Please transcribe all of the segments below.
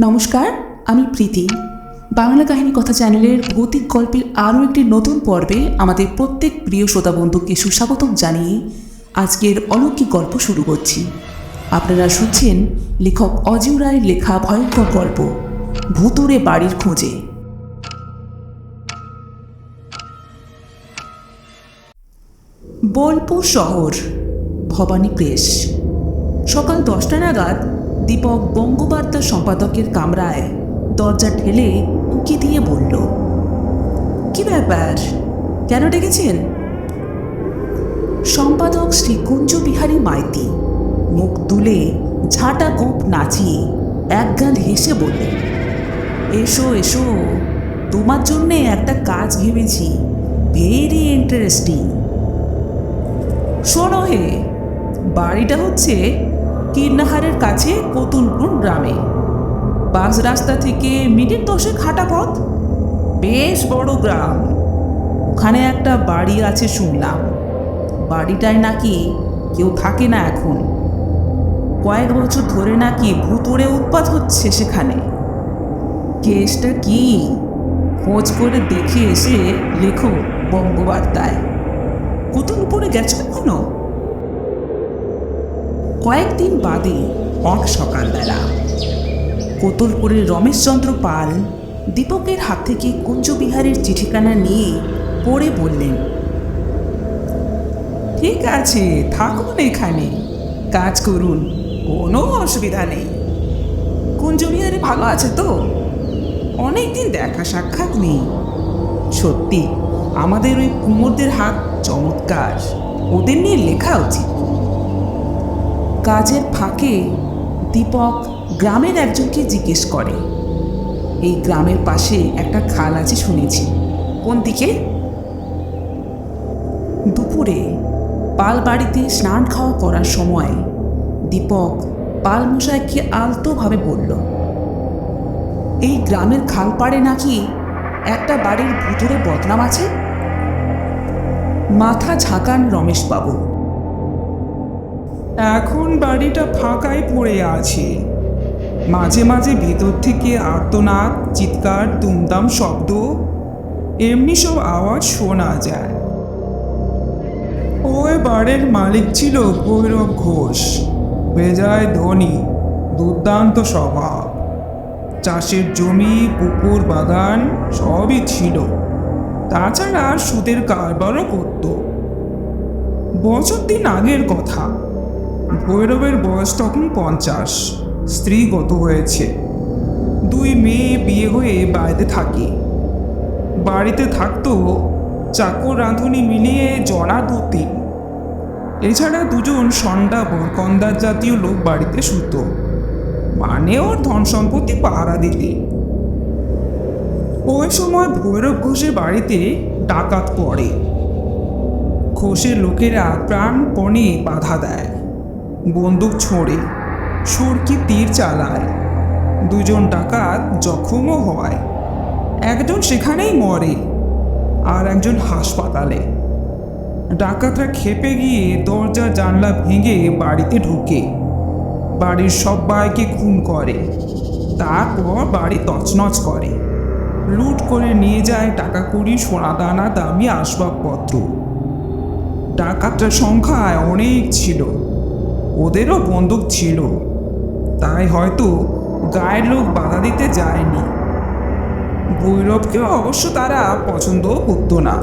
নমস্কার, আমি প্রীতি। বাংলা কাহিনী কথা চ্যানেলের ভৌতিক গল্পের আরও একটি নতুন পর্বে আমাদের প্রত্যেক প্রিয় শ্রোতা বন্ধুকে সুস্বাগতম জানিয়ে আজকের অলৌকিক গল্প শুরু করছি। আপনারা শুনছেন লেখক অজয় রায়ের লেখা ভয়ঙ্কর গল্প, ভুতুরে বাড়ির খোঁজে। বোলপুর শহর ভবানী প্রেস সকাল দশটা নাগাদ দীপক বঙ্গবার্তা সম্পাদকের কামরায় দরজা ঠেলে উকি দিয়ে বলল, কি ব্যাপার? কেন ডেকেছেন? সম্পাদক শ্রী কুঞ্জবিহারী মাইতি মুখ তুলে ঝাঁটা গোপ নাচিয়ে একগাল হেসে বললেন এসো এসো, তোমার জন্যে একটা কাজ ভেবেছি, ভেরি ইন্টারেস্টিং। শোনো হে, বাড়িটা হচ্ছে কীর্ণাহারের কাছে কতুলপুর গ্রামে। বাস রাস্তা থেকে মিনিট দশেক হাঁটা পথ। বেশ বড় গ্রাম। ওখানে একটা বাড়ি আছে শুনলাম। বাড়িটায় নাকি কেউ থাকে না এখন। কয়েক বছর ধরে নাকি ভুতুড়ে উৎপাত হচ্ছে সেখানে। কেসটা কি? খোঁজ করে দেখে এসে লেখো বঙ্গবার্তায়। কুতুলপুরে গেছো কখনো? কয়েকদিন বাদে অক সকালবেলা, কোতলপুরের রমেশচন্দ্র পাল দীপকের হাত থেকে কুঞ্জবিহারের চিঠিখানা নিয়ে পড়ে বললেন, ঠিক আছে, থাকুন এখানে, কাজ করুন, কোনো অসুবিধা নেই। কুঞ্জবিহারে ভালো আছে তো? অনেকদিন দেখা সাক্ষাৎ নেই। সত্যি, আমাদের ওই কুমোরদের হাত চমৎকার। ওদের নিয়ে লেখা উচিত। কাজের ফাঁকে দীপক গ্রামের একজনকে জিজ্ঞেস করে। এই গ্রামের পাশে একটা খাল আছে শুনেছি। কোন দিকে? দুপুরে পাল বাড়িতে স্নান খাওয়া করার সময় দীপক পাল মশাইকে আলতোভাবে বলল, এই গ্রামের খাল পাড়ে নাকি একটা বাড়ির ভুতুরে বদনাম আছে? মাথা ঝাঁকান রমেশবাবু। এখন বাড়িটা ফাঁকাই পড়ে আছে। মাঝে মাঝে ভেতর থেকে আর্তনাদ, চিৎকার তুমদাম শব্দ, এমনি সব আওয়াজ শোনা যায়। ওই বাড়ির মালিক ছিল ভৈরব ঘোষ, বেজায় ধনী, দুর্দান্ত স্বভাব। চাষের জমি, পুকুর, বাগান সবই ছিল। তাছাড়া সুদের কারবারও করতো। বছর দিন আগের কথা। ভৈরবের বয়স তখন পঞ্চাশ। স্ত্রী গত হয়েছে। দুই মেয়ে বিয়ে হয়ে বাড়িতে থাকে। বাড়িতে থাকতো চাকর রাঁধুনি মিলিয়ে জনা দু তিন। এছাড়া দুজন সন্ডা, বরকন্দার জাতীয় লোক বাড়িতে শুত। মানে ওর ধন সম্পত্তি পাহারা দিতে ওই সময় ভৈরব ঘোষের বাড়িতে ডাকাত পড়ে। ঘোষের লোকেরা প্রাণপণে বাধা দেয়। বন্দুক ছোঁড়ে, সুরকি তীর চালায়। দুজন ডাকাত জখমও হয়। একজন সেখানেই মরে আর একজন হাসপাতালে। ডাকাতরা খেপে গিয়ে দরজা জানলা ভেঙে বাড়িতে ঢুকে। বাড়ির সবাইকে খুন করে। তারপর বাড়ি তছনছ করে। লুট করে নিয়ে যায় টাকা কুড়ি সোনা দানা দামি আসবাবপত্র। ডাকাতটার সংখ্যায় অনেক ছিল। ওদেরও বন্দুক ছিল। তাই হয়তো গায়ের লোক বাধা দিতে যায়নি। ভৈরবকেও অবশ্য তারা পছন্দ করতো না।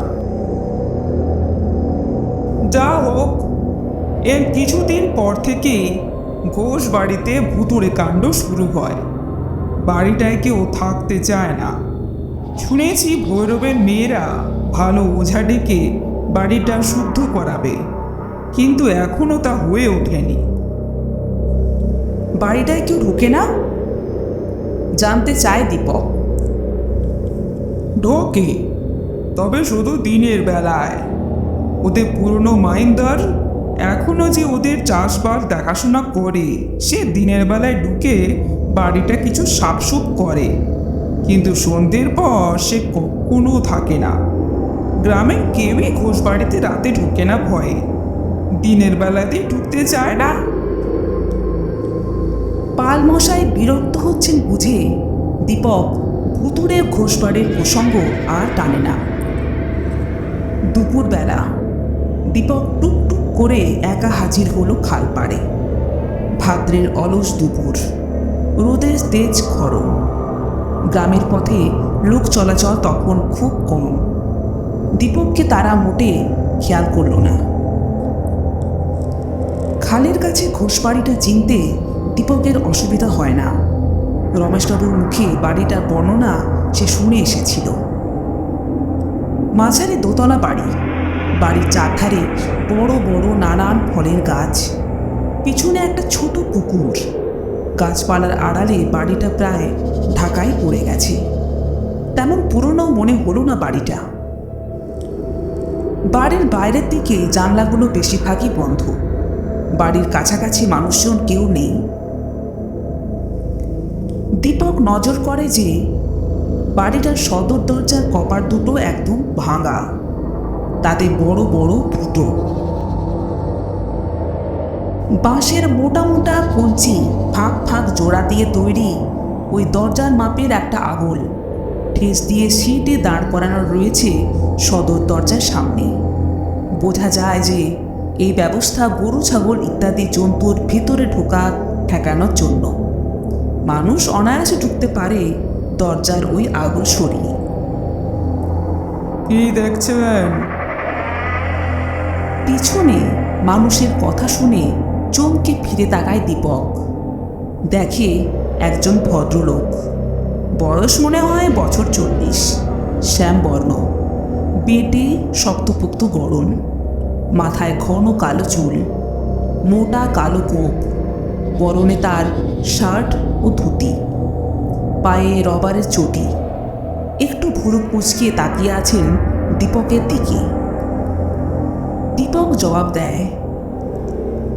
যা হোক, এর কিছুদিন পর থেকে ঘোষ বাড়িতে ভুতুড়ে কাণ্ড শুরু হয়। বাড়িটায় কেউ থাকতে চায় না। শুনেছি ভৈরবের মেয়েরা ভালো ওঝা ডেকে বাড়িটা শুদ্ধ করাবে। কিন্তু এখনও তা হয়ে ওঠেনি। বাড়িটায় কেউ ঢুকে না? জানতে চায় দীপক। ঢোকে, তবে শুধু দিনের বেলায়। ওদের পুরনো মাইন্দার এখনও যে ওদের চাষবাস দেখাশোনা করে, সে দিনের বেলায় ঢুকে বাড়িটা কিছু সাপসুপ করে। কিন্তু সন্ধ্যের পর সে কখনো থাকে না। গ্রামের কেউই ঘোষ বাড়িতে রাতে ঢুকে না ভয়ে। দিনের বেলাতেই ঢুকতে চায় না। পাল মশাই বিরক্ত হচ্ছেন বুঝে দীপক ভুতুরে ঘোষবাড়ির প্রসঙ্গ আর টানে না। দুপুরবেলা দীপক টুকটুক করে একা হাজির হলো খাল পাড়ে ভাদ্রের অলস দুপুর, রোদের তেজ খরম। গ্রামের পথে লোক চলাচল তখন খুব কম। দীপককে তারা মোটে খেয়াল করল না। খালের কাছে ঘোষবাড়িটা চিনতে দীপকের অসুবিধা হয় না। রমেশবাবুর মুখে বাড়িটার বর্ণনা সে শুনে এসেছিল। মাঝারি দোতলা বাড়ি। বাড়ির চারধারে বড় বড় নানান ফলের গাছ। পিছনে একটা ছোট পুকুর। গাছপালার আড়ালে বাড়িটা প্রায় ঢাকায় পড়ে গেছে। তেমন পুরনো মনে হলো না বাড়িটা। বাড়ির বাইরের দিকে জানলাগুলো বেশিরভাগই বন্ধ। বাড়ির কাছাকাছি মানুষজন কেউ নেই। দীপক নজর করে যে বাড়িটার সদর দরজার কপার দুটো একদম ভাঙা। তাতে বড় বড় ফুটো বাঁশের মোটা মোটা কঞ্চি ফাঁক ফাঁক জোড়া দিয়ে তৈরি ওই দরজার মাপের একটা আগল ঠেস দিয়ে সিটে দাঁড় করানো রয়েছে সদর দরজার সামনে। বোঝা যায় যে এই ব্যবস্থা গরু ছাগল ইত্যাদি জন্তুর ভিতরে ঢোকা ঠেকানোর জন্য। মানুষ অনায়াসে ঢুকতে পারে দরজার ওই আগল সরিয়ে। কি দেখছেন? পিছনে মানুষের কথা শুনে চমকে ফিরে তাকায় দীপক। দেখে একজন ভদ্রলোক। বয়স মনে হয় বছর চল্লিশ শ্যামবর্ণ। বেটে শক্তপোক্ত গরম মাথায় ঘন কালো চুল, মোটা কালো কোপ পরনে তার শার্ট ও ধুতি, পায়ে রবারের চটি। একটু ভুরু কুচকে তাকিয়ে আছেন দীপকের দিকে। দীপক জবাব দেয়,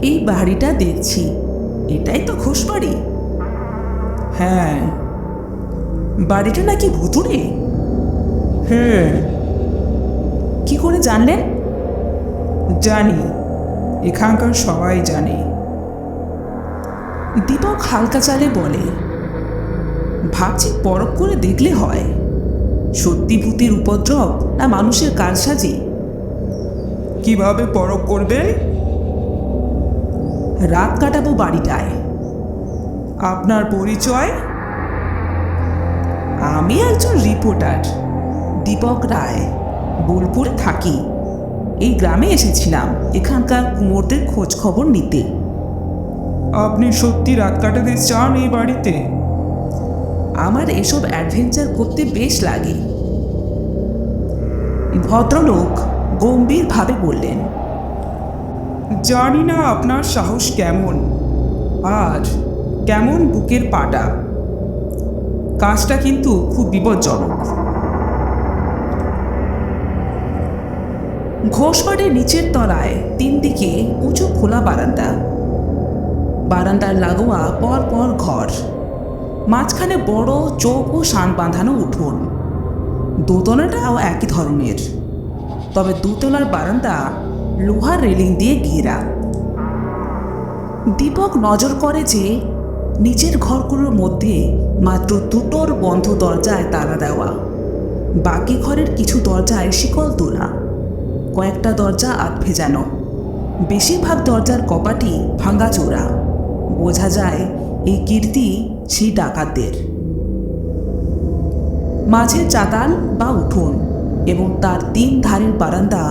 এই বাড়িটা দেখছি, এটাই তো ঘোষ বাড়ি। হ্যাঁ। বাড়িটা নাকি ভুতুরে হ্যাঁ। কি করে জানলেন? জানি এখানকার সবাই জানে। দীপক হালকা চালে বলে ভাবছি পরখ করে দেখলে হয়। সত্যি ভূতের উপদ্রব না মানুষের কারসাজি? কীভাবে পরখ করবে? রাত কাটাবো বাড়িটায়। আপনার পরিচয়? আমি একজন রিপোর্টার দীপক রায় বোলপুরে থাকি। এই গ্রামে এসেছিলাম এখানকার কুমোরদের খোঁজ খবর নিতে। আপনি সত্যি রাত কাটাতে চান এই বাড়িতে? আমার এসব অ্যাডভেঞ্চার করতে বেশ লাগে। ভদ্রলোক গম্ভীরভাবে বললেন জানি না আপনার সাহস কেমন। আর কেমন বুকের পাটা। কাজটা কিন্তু খুব বিপজ্জনক। ঘোষবাড়ির নিচের তলায় তিন দিকে উঁচু খোলা বারান্দা। বারান্দার লাগোয়া পর পর ঘর। মাঝখানে বড় চোখ ও শান বাঁধানো উঠোন। দোতলাটাও একই ধরনের। তবে দুতলার বারান্দা লোহার রেলিং দিয়ে ঘেরা। দীপক নজর করে যে নিচের ঘরগুলোর মধ্যে মাত্র দুটোর বন্ধ দরজায় তালা দেওয়া। বাকি ঘরের কিছু দরজায় শিকল তোলা। কয়েকটা দরজা আধ ভেজানো বেশিরভাগ দরজার কপাটি ভাঙাচোরা বোঝা যায় এই কীর্তি সেই ডাকাতদের। মাঝে চাতাল বা উঠোন এবং তার তিন ধারের বারান্দা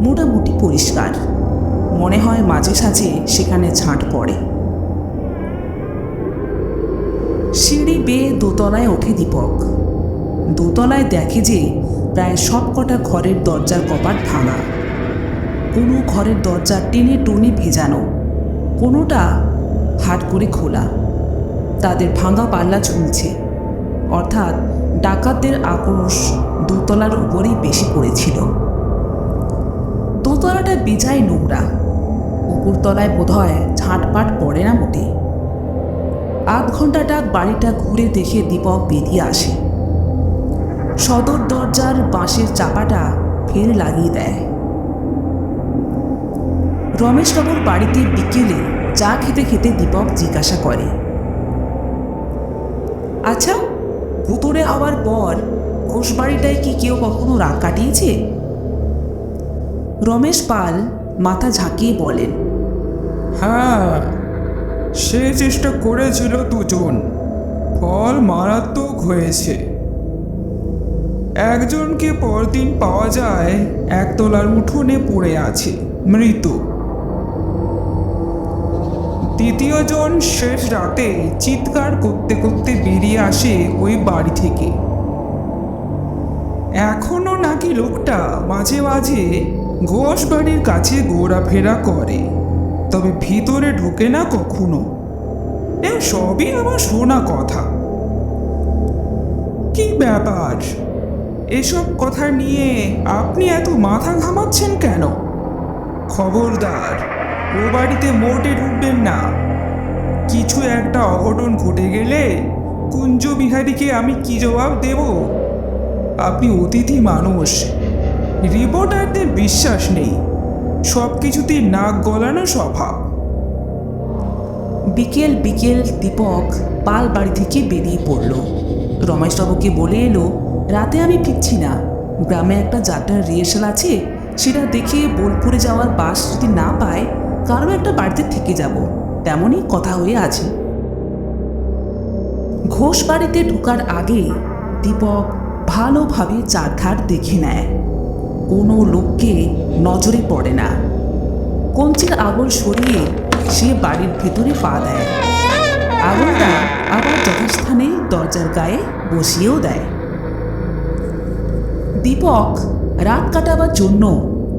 মোটামুটি পরিষ্কার। মনে হয় মাঝে সাঝে সেখানে ঝাঁট পড়ে। সিঁড়ি বেয়ে দোতলায় ওঠে দীপক। দোতলায় দেখে যে প্রায় সব কটা ঘরের দরজার কপাট ভাঙা। কোনো ঘরের দরজা টেনে টনে ভেজানো, কোনোটা হাট করে খোলা। তাদের ভাঙা পাল্লা ঝুলছে। অর্থাৎ ডাকাতদের আক্রোশ দোতলার উপরেই বেশি পড়েছিল। দোতলাটা বেজায় নোংরা। উপরতলায় বোধহয় ঝাঁটপাট পড়ে না মোটে আধ ঘন্টাটা বাড়িটা ঘুরে দেখে দীপক বেরিয়ে আসে। সদর দরজার বাঁশের চাপাটা ফের লাগিয়ে দেয়। রমেশবাবুর বাড়িতে বিকেলে চা খেতে খেতে দীপক জিজ্ঞাসা করে আচ্ছা ভুতুরে হওয়ার পর ঘোষ ঘোষবাড়িটায় কি কেউ কখনো রাত কাটিয়েছে? রমেশ পাল মাথা ঝাঁকিয়ে বলেন হ্যাঁ সে চেষ্টা করেছিল দুজন। ফল মারাত্মক হয়েছে। একজনকে পরদিন পাওয়া যায়, একতলার উঠোনে পড়ে আছে, মৃত। দ্বিতীয়জন শেষ রাতে চিৎকার করতে করতে বেরিয়ে আসে ওই বাড়ি থেকে। এখনও নাকি লোকটা মাঝে মাঝে ঘোষ বাড়ির কাছে ঘোরাফেরা করে, তবে ভিতরে ঢোকে না কখনো। সবই আমার শোনা কথা। কি ব্যাপার? এসব কথা নিয়ে আপনি এত মাথা ঘামাচ্ছেন কেন? খবরদার, ও বাড়িতে মোটে ঢুকবেন না। কিছু একটা অঘটন ঘটে গেলে কুঞ্জ বিহারীকে আমি কি জবাব দেব? আপনি অতিথি মানুষ, রিপোর্টারদের বিশ্বাস নেই সব কিছুতেই নাক গলানো স্বভাব। বিকেল বিকেল দীপক পাল বাড়ি থেকে বেরিয়ে পড়ল। রমেশবাবুকে বলে এলো রাতে আমি ফিরছি না। গ্রামে একটা যাত্রার রিহার্সাল আছে, সেটা দেখে বোলপুরে যাওয়ার বাস যদি না পায় কারও একটা বাড়িতে থেকে যাব। তেমনই কথা হয়ে আছে। ঘোষ বাড়িতে ঢোকার আগে দীপক ভালোভাবে চারধার দেখে নেয়। কোনো লোককে নজরে পড়ে না। কঞ্চির আগল সরিয়ে সে বাড়ির ভেতরে পা দেয়। আগলটা আবার যথাস্থানে দরজার গায়ে বসিয়েও দেয়। দীপক রাত কাটাবার জন্য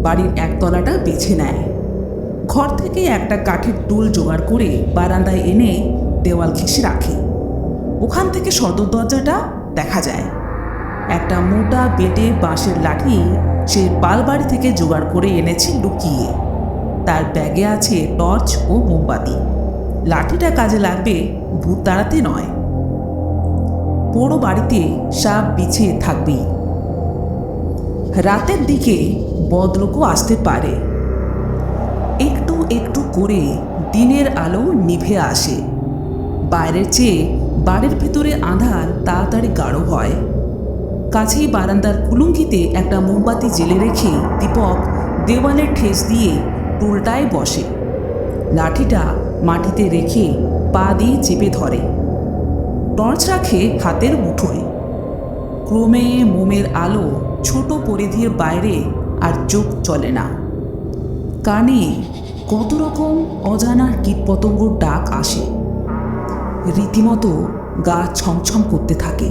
বাড়ির একতলাটা বেছে নেয়। ঘর থেকে একটা কাঠের টুল জোগাড় করে বারান্দায় এনে দেওয়াল ঘেঁষে রাখে। ওখান থেকে সদর দরজাটা দেখা যায়। একটা মোটা বেটে বাঁশের লাঠি সে পালবাড়ি থেকে জোগাড় করে এনেছে লুকিয়ে। তার ব্যাগে আছে টর্চ ও মোমবাতি। লাঠিটা কাজে লাগবে ভূত তাড়াতে নয়। পোড়ো বাড়িতে সাপ বিছিয়ে থাকবেই। রাতের দিকে বদলোকও আসতে পারে। একটু একটু করে দিনের আলো নিভে আসে। বাইরের চেয়ে বাড়ির ভেতরে আঁধার তাড়াতাড়ি গাঢ় হয়। কাছেই বারান্দার কুলুঙ্গিতে একটা মোমবাতি জেলে রেখে দীপক দেওয়ালে ঠেস দিয়ে টুলটায় বসে। লাঠিটা মাটিতে রেখে পা দিয়ে চেপে ধরে। টর্চ রাখে হাতের মুঠোয়। ক্রমে মোমের আলো ছোট পরিধির বাইরে আর চোখ চলে না। কানে কত রকম অজানা কীটপতঙ্গর ডাক আসে। রীতিমতো গা ছমছম করতে থাকে।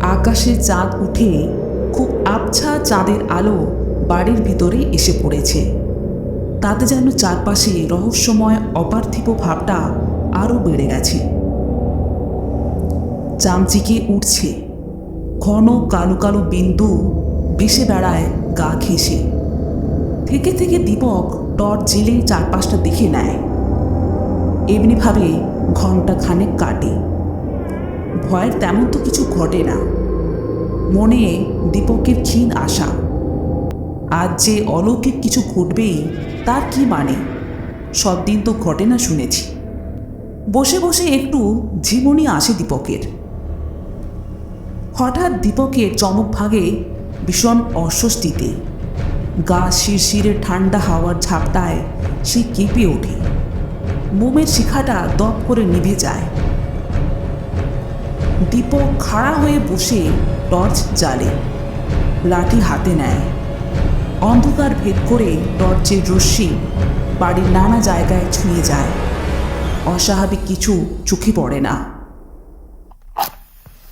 আকাশে চাঁদ উঠে খুব আবছা চাঁদের আলো বাড়ির ভিতরে এসে পড়েছে। তাতে যেন চারপাশে রহস্যময় অপার্থিব ভাবটা আরও বেড়ে গেছে। চামচিকে উঠছে। ঘন কালো কালো বিন্দু ভেসে বেড়ায় গা ঘেঁষে। থেকে থেকে দীপক টর্চ জেলে চারপাশটা দেখে নেয়। এমনিভাবে ঘণ্টা খানেক কাটে। ভয়ের তেমন তো কিছু ঘটে না। মনে দীপকের ক্ষীণ আশা। আজ যে অলৌকিক কিছু ঘটবেই, তার কি মানে? সব দিন তো ঘটে না শুনেছি। বসে বসে একটু ঝিমুনি আসে দীপকের। হঠাৎ দীপকের চমক ভাগে ভীষণ অস্বস্তিতে। গা শিরশিরে ঠান্ডা হাওয়ার ঝাপটায় সে কেঁপে ওঠে। মোমের শিখাটা দপ করে নিভে যায়। দীপক খাড়া হয়ে বসে টর্চ জ্বালে লাঠি হাতে নেয়। অন্ধকার ভেদ করে টর্চের রশ্মি বাড়ির নানা জায়গায় ছুঁয়ে যায়। অস্বাভাবিক কিছু চোখে পড়ে না।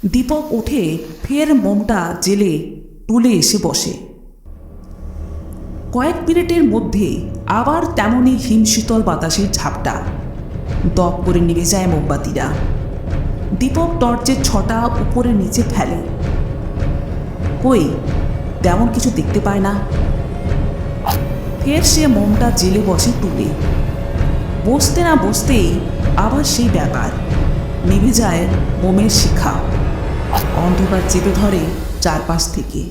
দীপক উঠে ফের মোমটা জেলে তুলে এসে বসে। কয়েক মিনিটের মধ্যে আবার তেমনই হিমশীতল বাতাসের ঝাপটা। দপ করে নিভে যায় মোমবাতিরা দীপক টর্চের ছটা উপরে নিচে ফেলে। কই, তেমন কিছু দেখতে পায় না। ফের সে মোমটা জেলে বসে তুলে বসতে না বসতেই আবার সেই ব্যাপার। নিভে যায় মোমের শিখা। অন্ধকার চেপে ধরে চারপাশ থেকে।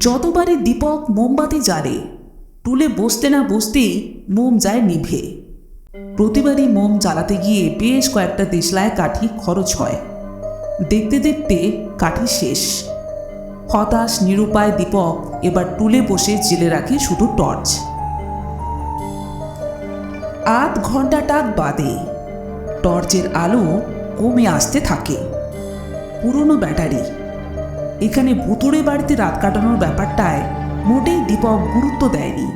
যতবারে দীপক মোমবাতি জ্বালে, টুলে বসতে না বসতেই মোম যায় নিভে। প্রতিবারই মোম জ্বালাতে গিয়ে বেশ কয়েকটা দেশলায় কাঠি খরচ হয়। দেখতে দেখতে কাঠি শেষ। হতাশ, নিরুপায় দীপক এবার টুলে বসে জেলে রাখে শুধু টর্চ। আধ ঘন্টাটাক বাদে, টর্চের আলো কমে আসতে থাকে। পুরনো ব্যাটারি। এখানে ভুতুড়ে বাড়িতে রাত কাটানোর ব্যাপারটায় মোটেই দীপক গুরুত্ব দেয়নি।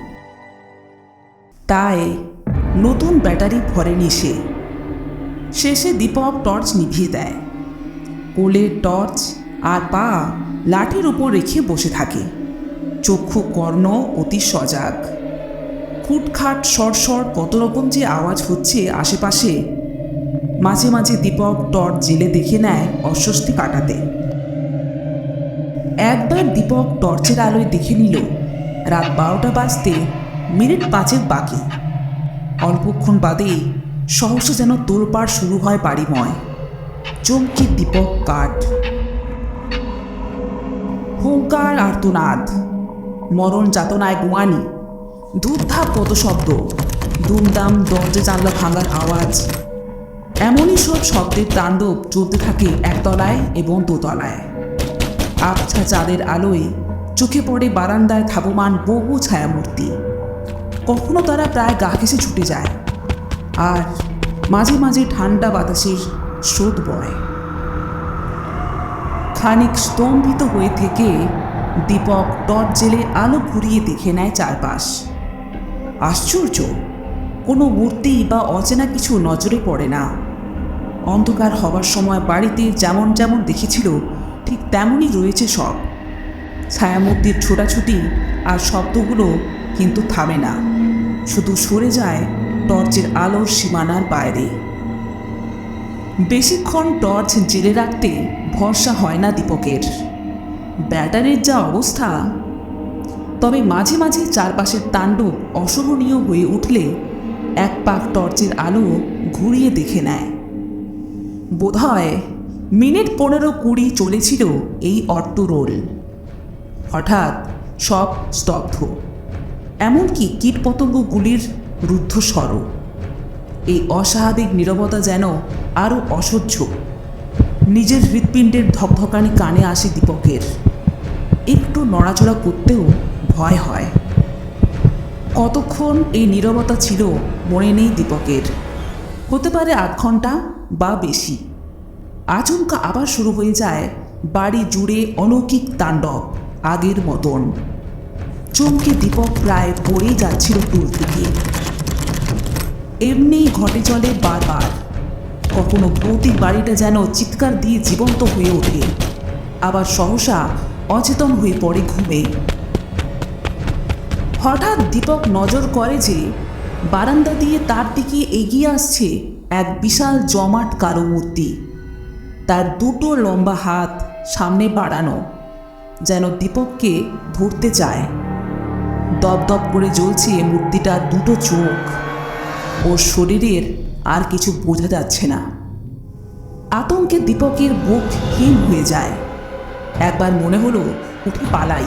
তাই নতুন ব্যাটারি ভরেনি সে। শেষে দীপক টর্চ নিভিয়ে দেয়। কোলে টর্চ আর পা লাঠির উপর রেখে বসে থাকে। চক্ষু কর্ণ অতি সজাগ। খুটখাট সরসর কত রকম যে আওয়াজ হচ্ছে আশেপাশে মাঝে মাঝে দীপক টর্চ জেলে দেখে নেয় অস্বস্তি কাটাতে। একবার দীপক টর্চের আলোয় দেখে নিল, রাত বারোটা বাজতে মিনিট পাঁচের বাকি। অল্পক্ষণ বাদেই সহসা যেন তোলপাড় শুরু হয় বাড়িময়। চমকে দীপক কাঠ। হুঙ্কার আর্তনাদ মরণ যাতনায় গোয়ানি ধূপধাপ কত শব্দ। দুমদাম দরজা জানলা ভাঙার আওয়াজ। এমনই সব শব্দের তাণ্ডব চলতে থাকে একতলায় এবং দোতলায়। আবছা চাঁদের আলোয় চোখে পড়ে বারান্দায় ধাবমান বহু ছায়ামূর্তি। কখনো তারা প্রায় গা ঘেসে ছুটে যায়। আর মাঝে মাঝে ঠান্ডা বাতাসের স্রোত বয়। খানিক স্তম্ভিত হয়ে থেকে দীপক টর্চ জেলে আলো ঘুরিয়ে দেখে নেয় চারপাশ। আশ্চর্য, কোনো মূর্তি বা অচেনা কিছু নজরে পড়ে না। অন্ধকার হবার সময় বাড়িতে যেমন যেমন দেখেছিল, ঠিক তেমনই রয়েছে সব। ছায়ামূর্তির ছোটাছুটি আর শব্দগুলো কিন্তু থামে না। শুধু সরে যায় টর্চের আলোর সীমানার বাইরে। বেশিক্ষণ টর্চ জেলে রাখতে ভরসা হয় না দীপকের। ব্যাটারির যা অবস্থা। তবে মাঝে মাঝে চারপাশের তাণ্ডব অসহনীয় হয়ে উঠলে এক পাক টর্চের আলো ঘুরিয়ে দেখে নেয়। বোধহয় মিনিট পনেরো কুড়ি চলেছিল এই অট্টরোল হঠাৎ সব স্তব্ধ। এমনকি কীটপতঙ্গগুলির রুদ্ধস্বর এই অস্বাভাবিক নীরবতা যেন আরও অসহ্য। নিজের হৃৎপিণ্ডের ধকধকানি কানে আসে দীপকের। একটু নড়াচড়া করতেও ভয় হয়। কতক্ষণ এই নীরবতা ছিল মনে নেই দীপকের। হতে পারে আধ ঘণ্টা বা বেশি। আচমকা আবার শুরু হয়ে যায় বাড়ি জুড়ে অলৌকিক তাণ্ডব, আগের মতন। চমকে দীপক প্রায় পড়েই যাচ্ছিল টুল থেকে। এমনি ঘটে চলে বারবার। কখনো ভৌতিক বাড়িটা যেন চিৎকার দিয়ে জীবন্ত হয়ে ওঠে। আবার সহসা অচেতন হয়ে পড়ে ঘুমে। হঠাৎ দীপক নজর করে যে বারান্দা দিয়ে তার দিকে এগিয়ে আসছে এক বিশাল জমাট কারও মূর্তি। তার দুটো লম্বা হাত সামনে বাড়ানো, যেন দীপককে ধরতে চায়। দপদপ করে জ্বলছে মূর্তিটার দুটো চোখ। ওর শরীরের আর কিছু বোঝা যাচ্ছে না। আতঙ্কে দীপকের বুক হিম হয়ে যায়। একবার মনে হলো, উঠে পালাই।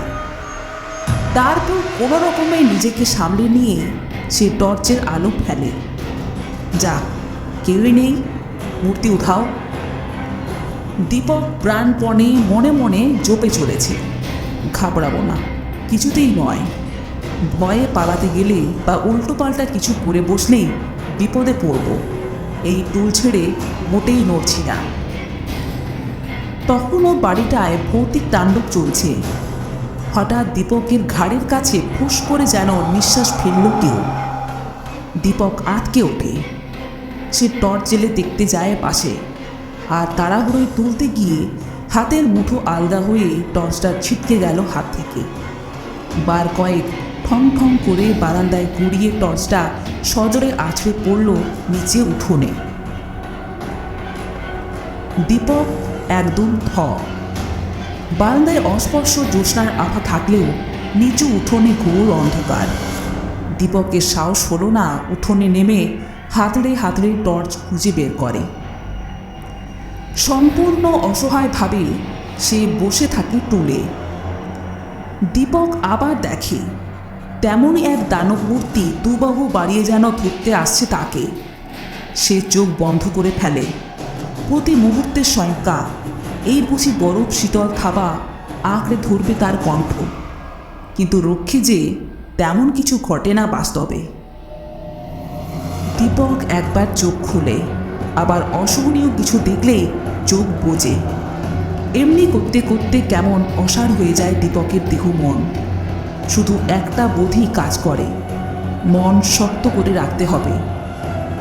তারপর কোনো রকমে নিজেকে সামলে নিয়ে সে টর্চের আলো ফেলে। যা কেউই নেই। মূর্তি উঠাও দীপক প্রাণপণে মনে মনে জপে চলেছে। ঘাবড়াবো না, কিছুতেই নয়। ভয়ে পালাতে গেলে বা উল্টোপাল্টা কিছু করে বসলেই বিপদে পড়ব। এই টুল ছেড়ে মোটেই নড়ছি না। তখনও বাড়িটায় ভৌতিক তাণ্ডব চলছে। হঠাৎ দীপকের ঘাড়ের কাছে ফুস করে যেন নিঃশ্বাস ফেলল কেউ। দীপক আটকে ওঠে। সে টর্চ জেলে দেখতে যায় পাশে। আর তাড়াহুড়োয় তুলতে গিয়ে হাতের মুঠো আলগা হয়ে টর্চটা ছিটকে গেল হাত থেকে। বার কয়েক ঠং ঠং করে বারান্দায় গুড়িয়ে টর্চটা সজোরে আছড়ে পড়ল নিচে উঠোনে। দীপক একদম থ বারান্দায় অস্পর্শ জ্যোৎস্নার আভা থাকলেও নিচু উঠোনে ঘোর অন্ধকার। দীপকের সাহস হলো না উঠোনে নেমে হাতড়ে হাতড়ে টর্চ খুঁজে বের করে। সম্পূর্ণ অসহায়ভাবে সে বসে থাকে টুলে। দীপক আবার দেখে, তেমনই এক দানব মূর্তি দুবাহু বাড়িয়ে যেন ধরতে আসছে তাকে। সে চোখ বন্ধ করে ফেলে। প্রতি মুহূর্তের শঙ্কা, এই বুঝি বরফ শীতল থাবা আঁকড়ে ধরবে তার কণ্ঠ। কিন্তু রক্ষী যে তেমন কিছু ঘটে না বাস্তবে। দীপক একবার চোখ খুলে, আবার অসহনীয় কিছু দেখলেই চোখ বোঝে এমনি করতে করতে কেমন অসার হয়ে যায় দীপকের দেহ মন। শুধু একটা বোধই কাজ করে, মন শক্ত করে রাখতে হবে।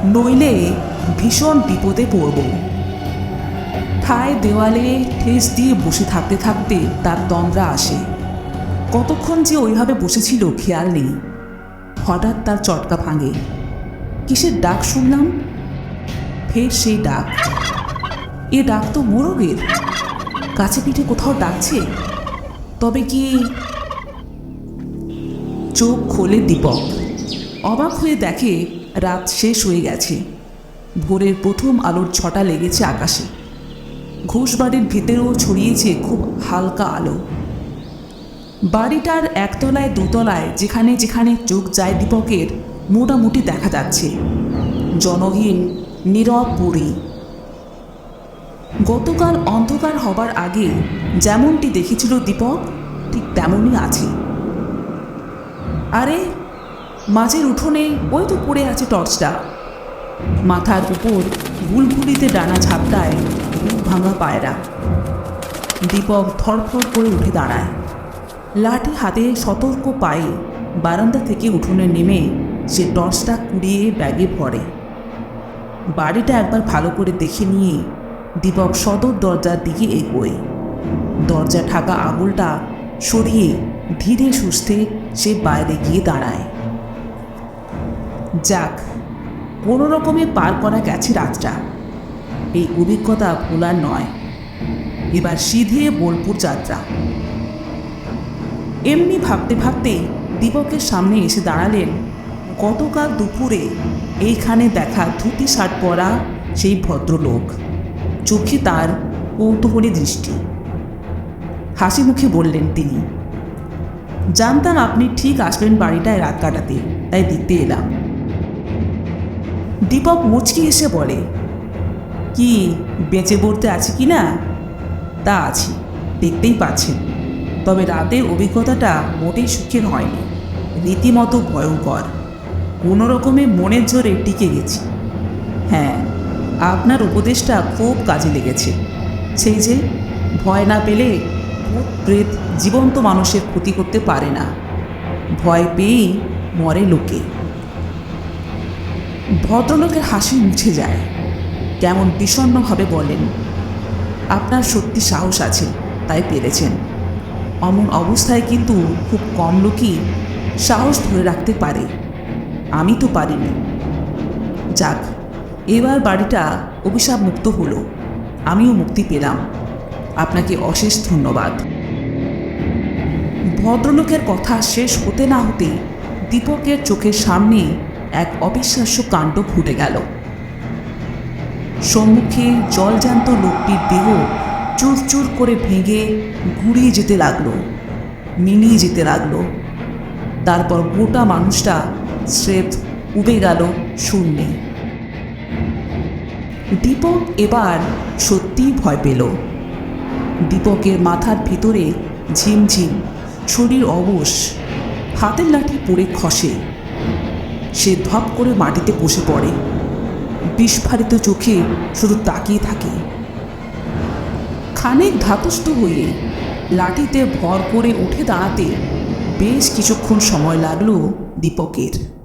নইলে ভীষণ বিপদে পড়ব। ঠায় দেওয়ালে ঠেস দিয়ে বসে থাকতে থাকতে তার তন্দ্রা আসে। কতক্ষণ যে ওইভাবে বসেছিল খেয়াল নেই। হঠাৎ তার চটকা ভাঙে। কিসের ডাক শুনলাম? ফের সেই ডাক। এ ডাক তো মোরগের। কাছে পিঠে কোথাও ডাকছে। তবে কি চোখ খোলে দীপক। অবাক হয়ে দেখে রাত শেষ হয়ে গেছে। ভোরের প্রথম আলোর ছটা লেগেছে আকাশে। ঘোষবাড়ির ভিতরেও ছড়িয়েছে খুব হালকা আলো। বাড়িটার একতলায়, দোতলায়, যেখানে যেখানে চোখ যায় দীপকের মোটামুটি দেখা যাচ্ছে। জনহীন, নীরব পুরী গতকাল অন্ধকার হবার আগে যেমনটি দেখেছিল দীপক, ঠিক তেমনই আছে। আরে, মাঝের উঠোনে ওই তো পড়ে আছে টর্চটা। মাথার উপর বুলবুলিতে ডানা ঝাপটায় বুক ভাঙা পায়রা। দীপক ধরফর করে উঠে দাঁড়ায়। লাঠি হাতে সতর্ক পায়ে বারান্দা থেকে উঠোনে নেমে সে টর্চটা কুড়িয়ে ব্যাগে ভরে। বাড়িটা একবার ভালো করে দেখে নিয়ে দীপক সদর দরজার দিকে এগোয়। দরজা ঢাকা আঙুলটা সরিয়ে ধীরে সুস্থে সে বাইরে গিয়ে দাঁড়ায়। যাক, কোনো রকমে পার করা গেছে রাতটা। এই অভিজ্ঞতা ভোলার নয়। এবার সিধে বোলপুর যাত্রা। এমনি ভাবতে ভাবতে দীপকের সামনে এসে দাঁড়ালেন গতকাল দুপুরে এইখানে দেখা ধুতি, শার্ট পরা সেই ভদ্রলোক। চোখে তার কৌতূহলী দৃষ্টি। হাসি মুখে বললেন তিনি, জানতাম আপনি ঠিক আসবেন বাড়িটায় রাত কাটাতে, তাই দেখতে এলাম। দীপক মুচকি এসে বলে, কি, বেঁচে পড়তে আছে কি না? তা আছি, দেখতেই পাচ্ছেন। তবে রাতের অভিজ্ঞতাটা মোটেই সুখের হয়নি, রীতিমতো ভয়ঙ্কর। কোনো রকমে মনের জোরে টিকে গেছি। হ্যাঁ আপনার উপদেশটা খুব কাজে লেগেছে। সেই যে, ভয় না পেলে ভূত প্রেত জীবন্ত মানুষের ক্ষতি করতে পারে না। ভয় পেয়েই মরে লোকে। ভদ্রলোকের হাসি মুছে যায়। কেমন বিষণ্ণভাবে বলেন, আপনার সত্যি সাহস আছে, তাই পেরেছেন। অমন অবস্থায় কিন্তু খুব কম লোকই সাহস ধরে রাখতে পারে। আমি তো পারিনি। যাক, এবার বাড়িটা অভিশাপ মুক্ত হলো। আমিও মুক্তি পেলাম। আপনাকে অশেষ ধন্যবাদ। ভদ্রলোকের কথা শেষ হতে না হতেই দীপকের চোখের সামনে এক অবিশ্বাস্য কাণ্ড ফুটে গেল। সম্মুখে জলজান্ত লোকটির দেহ চুর চুর করে ভেঙে ঘুরিয়ে যেতে লাগল, মিলিয়ে যেতে লাগল। তারপর গোটা মানুষটা স্রেফ উবে গেল শূন্যে। দীপক এবার সত্যিই ভয় পেল। দীপকের মাথার ভিতরে ঝিমঝিম, শরীর অবশ, হাতের লাঠি পড়ে খসে। সে ধপ করে মাটিতে বসে পড়ে। বিস্ফারিত চোখে শুধু তাকিয়ে থাকে। খানিক ধাতস্থ হয়ে লাঠিতে ভর করে উঠে দাঁড়াতে বেশ কিছুক্ষণ সময় লাগল দীপকের।